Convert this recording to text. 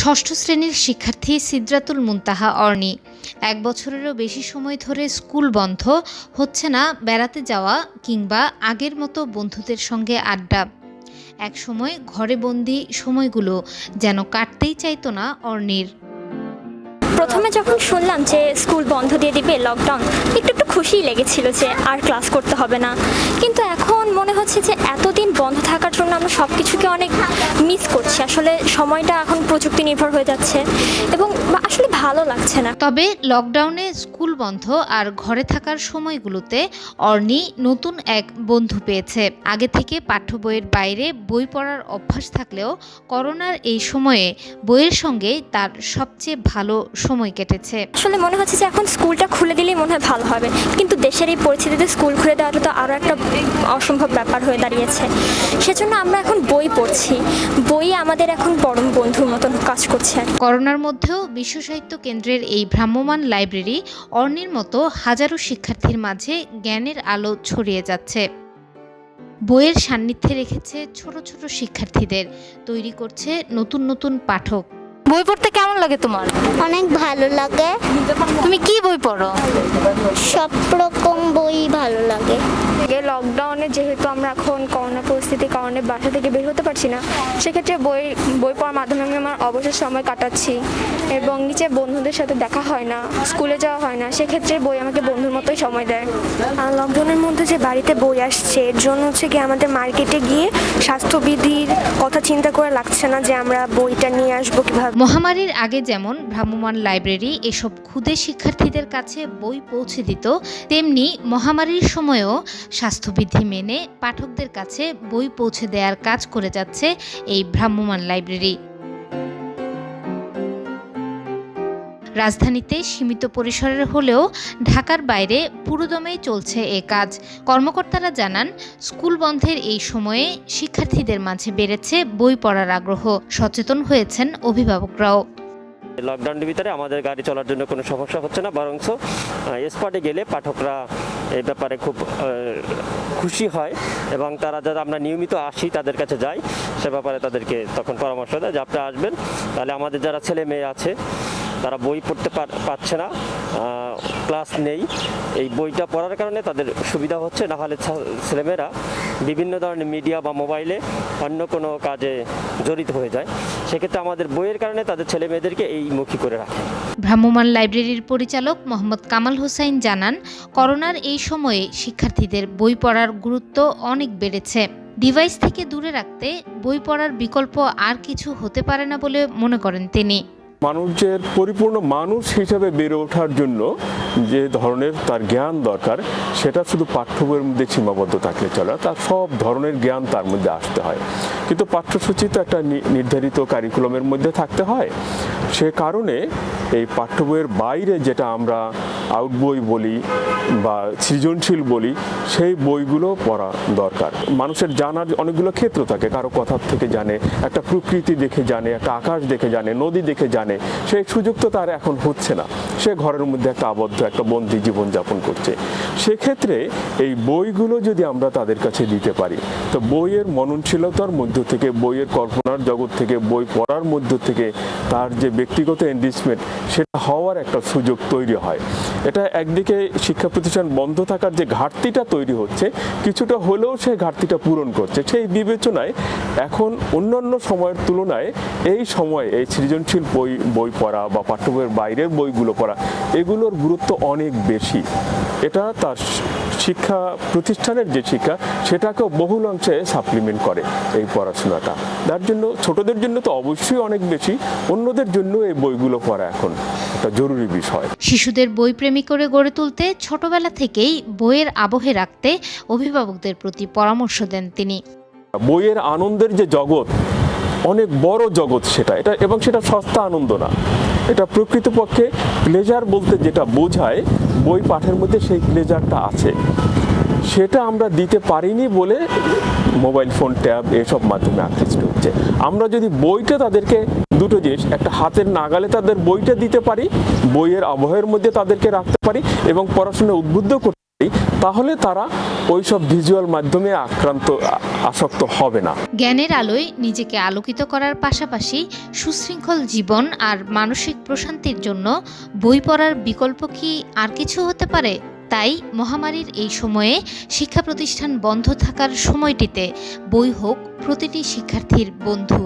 ষষ্ঠ শ্রেণির শিক্ষার্থী সিদ্রাতুল মুনতাহা অর্নি। এক বছরেরও বেশি সময় ধরে স্কুল বন্ধ, হচ্ছে না বেড়াতে যাওয়া কিংবা আগের মতো বন্ধুদের সঙ্গে আড্ডা। এক সময় ঘরে বন্দি সময়গুলো যেন কাটতেই চাইতো না অর্নির। প্রথমে যখন শুনলাম যে স্কুল বন্ধ দিয়ে দিবে লকডাউন একটু একটু খুশিই লেগেছিল যে আর ক্লাস করতে হবে না। কিন্তু এখন মনে হচ্ছে যে এতদিন বন্ধ থাকার জন্য আমরা সব কিছুকে অনেক মিস করছি। আসলে সময়টা এখন প্রযুক্তি নির্ভর হয়ে যাচ্ছে এবং আসলে ভালো লাগছে না। তবে লকডাউনে স্কুল বন্ধ আর ঘরে থাকার সময়গুলোতে অর্নি নতুন এক বন্ধু পেয়েছে। আগে থেকে পাঠ্য বইয়ের বাইরে বই পড়ার অভ্যাস থাকলেও করোনার এই সময়ে বইয়ের সঙ্গে তার সবচেয়ে ভালো সময় কেটেছে। আসলে মনে হচ্ছে যে এখন স্কুলটা খুলে দিলেই মনে হয় ভালো হবে। কিন্তু দেশের এই পরিস্থিতিতে স্কুল খুলে দেওয়াটা তো আরও একটা অসম্ভব ব্যাপার হয়ে দাঁড়িয়েছে। সেজন্য আমরা এখন বই পড়ছি। বই আমাদের এখন পরম বন্ধুর মতন কাজ করছে। করোনার মধ্যেও বিশ্ব সাহিত্য কেন্দ্রের এই ভ্রাম্যমান লাইব্রেরি অর্নির মতো হাজারো শিক্ষার্থীর মাঝে জ্ঞানের আলো ছড়িয়ে যাচ্ছে। বইয়ের সান্নিধ্যে রেখেছে ছোট ছোট শিক্ষার্থীদের তৈরি করছে নতুন নতুন পাঠক। বই পড়তে কেমন লাগে তোমার? অনেক ভালো লাগে। তুমি কি বই পড়ো? সব রকম বই ভালো লাগে। লকডাউনে যেহেতু আমরা এখন করোনা পরিস্থিতির কারণে বাসা থেকে বের হতে পারছি না সেক্ষেত্রে বই বই পড়ার মাধ্যমে আমি আমার অবসর সময় কাটাচ্ছি এবং নিচে বন্ধুদের সাথে দেখা হয় না স্কুলে যাওয়া হয় না সেক্ষেত্রে বই আমাকে বন্ধুর মতোই সময় দেয়। আর লকডাউনের মধ্যে যে বাড়িতে বই আসছে এর জন্য হচ্ছে কি আমাদের মার্কেটে গিয়ে স্বাস্থ্যবিধির কথা চিন্তা করে লাগছে না যে আমরা বইটা নিয়ে আসব কীভাবে। মহামারীর আগে যেমন ভ্রাম্যমাণ লাইব্রেরি এসব ক্ষুদে শিক্ষার্থীদের কাছে বই পৌঁছে দিত, তেমনি মহামারীর সময়েও স্বাস্থ্যবিধি মেনে পাঠকদের কাছে বই পৌঁছে দেওয়ার কাজ করে যাচ্ছে এই ভ্রাম্যমাণ লাইব্রেরি। রাজধানীতে সীমিত পরিসরের হলেও ঢাকার বাইরে পুরোদমেই চলছে এ কাজ। কর্মকর্তারা জানান, স্কুল বন্ধের এই সময়ে শিক্ষার্থীদের মাঝে বেড়েছে বই পড়ার আগ্রহ। সচেতন হয়েছেন অভিভাবকরাও। লকডাউনের ভিতরে আমাদের গাড়ি চলার জন্য কোনো সমস্যা হচ্ছে না বরঞ্চ স্পটে গেলে পাঠকরা এই ব্যাপারে খুব খুশি হয় এবং তারা যারা আমরা নিয়মিত আসি তাদের কাছে যাই, সে ব্যাপারে তাদেরকে তখন পরামর্শ দেয় যে আপনি আসবেন। তাহলে আমাদের যারা ছেলে মেয়ে আছে, তারা বই পড়তে পার- পারছে না ক্লাস নেই। এই বইটা পড়ার কারণে তাদের সুবিধা হচ্ছে না হলে ছেলেমেয়েরা বিভিন্ন ধরনের মিডিয়া বা মোবাইলে অন্য কোনো কাজে জড়িত হয়ে যায়। সেক্ষেত্রে আমাদের বইয়ের কারণে তাদের ছেলে মেয়েদেরকে এই মুখী করে রাখে। ভ্রাম্যমান লাইব্রেরির পরিচালক মোহাম্মদ কামাল হোসাইন জানান, করোনার এই সময়ে শিক্ষার্থীদের বই পড়ার গুরুত্ব অনেক বেড়েছে। ডিভাইস থেকে দূরে রাখতে বই পড়ার বিকল্প আর কিছু হতে পারে না বলে মনে করেন তিনি। মানুষের পরিপূর্ণ মানুষ হিসেবে বেড়ে ওঠার জন্য যে ধরনের তার জ্ঞান দরকার, সেটা শুধু পাঠ্য বইয়ের মধ্যে সীমাবদ্ধ থাকলে চলে তার সব ধরনের জ্ঞান তার মধ্যে আসতে হয়। কিন্তু পাঠ্যসূচি তো একটা নির্ধারিত কারিকুলামের মধ্যে থাকতে হয়। সে কারণে এই পাঠ্য বইয়ের বাইরে যেটা আমরা আউট বই বলি বা সৃজনশীল বলি, সেই বইগুলো পড়া দরকার। মানুষের জানার অনেকগুলো ক্ষেত্র থাকে। কারও কথা থেকে জানে, একটা প্রকৃতি দেখে জানে, একটা আকাশ দেখে জানে, নদী দেখে জানে সেই সুযোগ তো তার এখন হচ্ছে না। সে ঘরের মধ্যে একটা আবদ্ধ, একটা বন্দি জীবনযাপন করছে। সেক্ষেত্রে এই বইগুলো যদি আমরা তাদের কাছে দিতে পারি, তো বইয়ের মননশীলতার মধ্য থেকে, বইয়ের কল্পনার জগৎ থেকে, বই পড়ার মধ্য থেকে তার যে ব্যক্তিগত এনডিসমেন্ট সেটা হওয়ার একটা সুযোগ তৈরি হয়। এটা একদিকে শিক্ষা প্রতিষ্ঠান বন্ধ থাকার যে ঘাটতিটা তৈরি হচ্ছে, কিছুটা হলেও সেই ঘাটতিটা পূরণ করছে। সেই বিবেচনায় এখন অন্যান্য সময়ের তুলনায় এই সময়ে এই সৃজনশীল বই বই পড়া বা পাঠ্য বইয়ের বাইরের বইগুলো পড়া, এগুলোর গুরুত্ব অনেক বেশি। এটা তার শিক্ষা প্রতিষ্ঠানের যে শিক্ষা সেটাকেও বহুল অংশে সাপ্লিমেন্ট করে এই পড়াশোনাটা। তার জন্য ছোটদের জন্য তো অবশ্যই অনেক বেশি অন্যদের জন্য এই বইগুলো পড়া এখন একটা জরুরি বিষয়। শিশুদের বই প্রেমী করে গড়ে তুলতে ছোটবেলা থেকেই বইয়ের আবহে রাখতে অভিভাবকদের প্রতি পরামর্শ দেন তিনি। বইয়ের আনন্দের যে জগৎ অনেক বড় জগৎ সেটা এটা এবং সেটা সস্তা আনন্দ না। এটা প্রকৃতপক্ষে প্লেজার বলতে যেটা বোঝায়, বই পাঠের মধ্যে সেই প্লেজারটা আছে। সেটা আমরা দিতে পারিনি বলে মোবাইল ফোন ট্যাব এসব মাধ্যমে আকৃষ্ট হচ্ছে। আমরা যদি বইটা তাদেরকে, দুটো জিনিস, একটা হাতের নাগালে তাদের বইটা দিতে পারি, বইয়ের আবহের মধ্যে তাদেরকে রাখতে পারি এবং পড়াশোনা উদ্বুদ্ধ করতে পারি তাহলে তারা ওইসব ভিজুয়াল মাধ্যমে আক্রান্ত আসক্ত হবে না। জ্ঞানের আলোয় নিজেকে আলোকিত করার পাশাপাশি সুশৃঙ্খল জীবন আর মানসিক প্রশান্তির জন্য বই পড়ার বিকল্প কি আর কিছু হতে পারে? তাই মহামারীর এই সময়ে শিক্ষা প্রতিষ্ঠান বন্ধ থাকার সময়টিতে বই হোক প্রতিটি শিক্ষার্থীর বন্ধু।